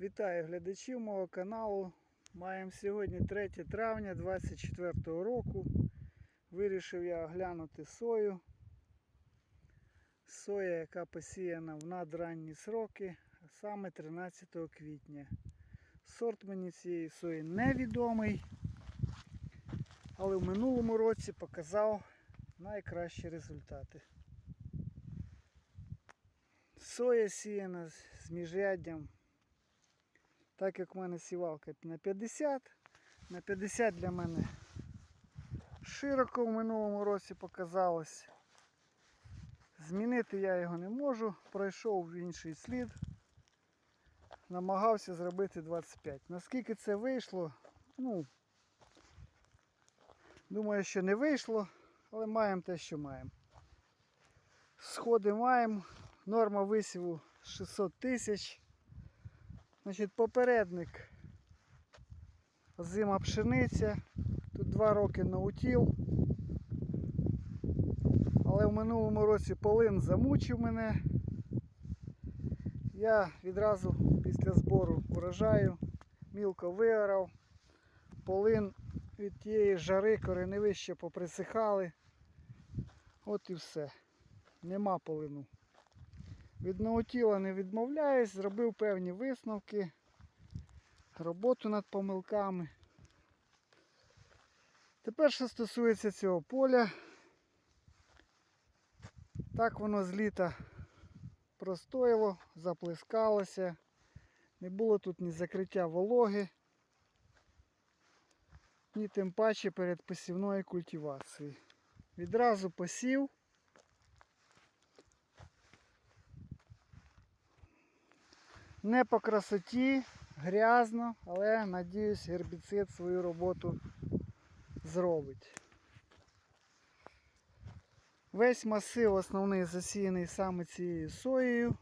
Вітаю глядачів мого каналу. Маємо сьогодні 3 травня 2024 року. Вирішив я оглянути сою. Соя, яка посіяна в надранні сроки, саме 13 квітня. Сорт мені цієї сої невідомий, але в минулому році показав найкращі результати. Соя сіяна з міжряддям так як в мене сівалка на 50, на 50 для мене широко в минулому році показалось. Змінити я його не можу, пройшов в інший слід. Намагався зробити 25. Наскільки це вийшло, ну, думаю, що не вийшло, але маємо те, що маємо. Сходи маємо, норма висіву 600 тисяч. Значить, попередник зима пшениця. Тут два роки наутіл. Але в минулому році полин замучив мене. Я відразу після збору урожаю мілко виорав. Полин від тієї жари кореневище поприсихали. От і все. Нема полину. Від наутіла не відмовляюсь, зробив певні висновки, роботу над помилками. Тепер, що стосується цього поля, так воно з літа простояло, заплескалося, не було тут ні закриття вологи, ні тим паче перед посівною культивацією. Відразу посів. Не по красоті, грязно, але надіюсь гербіцид свою роботу зробить. Весь масив основний засіяний саме цією соєю.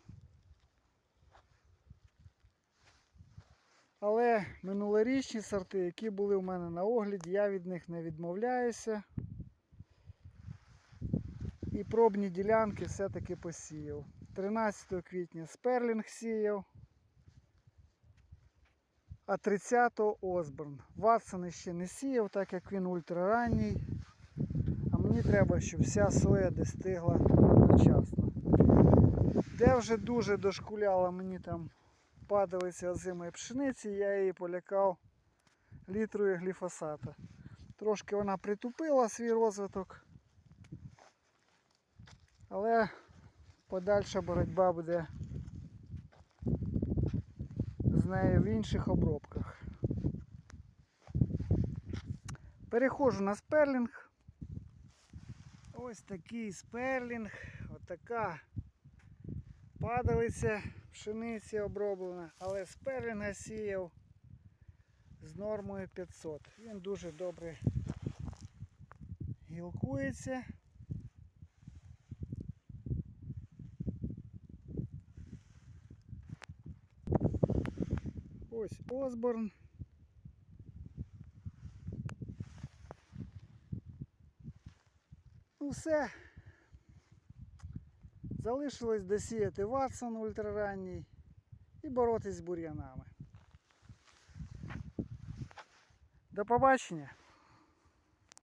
Але минулорічні сорти, які були в мене на огляді, я від них не відмовляюся. І пробні ділянки все-таки посіяв. 13 квітня сперлінг сіяв. А 30-го Осборн. Ватсон ще не сіяв, так як він ультраранній. А мені треба, щоб вся соя достигла одночасно. Де вже дуже дошкуляла мені там падалиця озимої пшениці, я її полякав літрою гліфосата. Трошки вона притупила свій розвиток. Але подальша боротьба буде з в інших обробках. Переходжу на сперлінг. Ось такий сперлінг, отака падалиця пшениці оброблена, але сперлінга сіяв з нормою 500. Він дуже добре гілкується. Ось Осборн. Ну все. Залишилось досіяти Ватсон ультраранній і боротись з бур'янами. До побачення!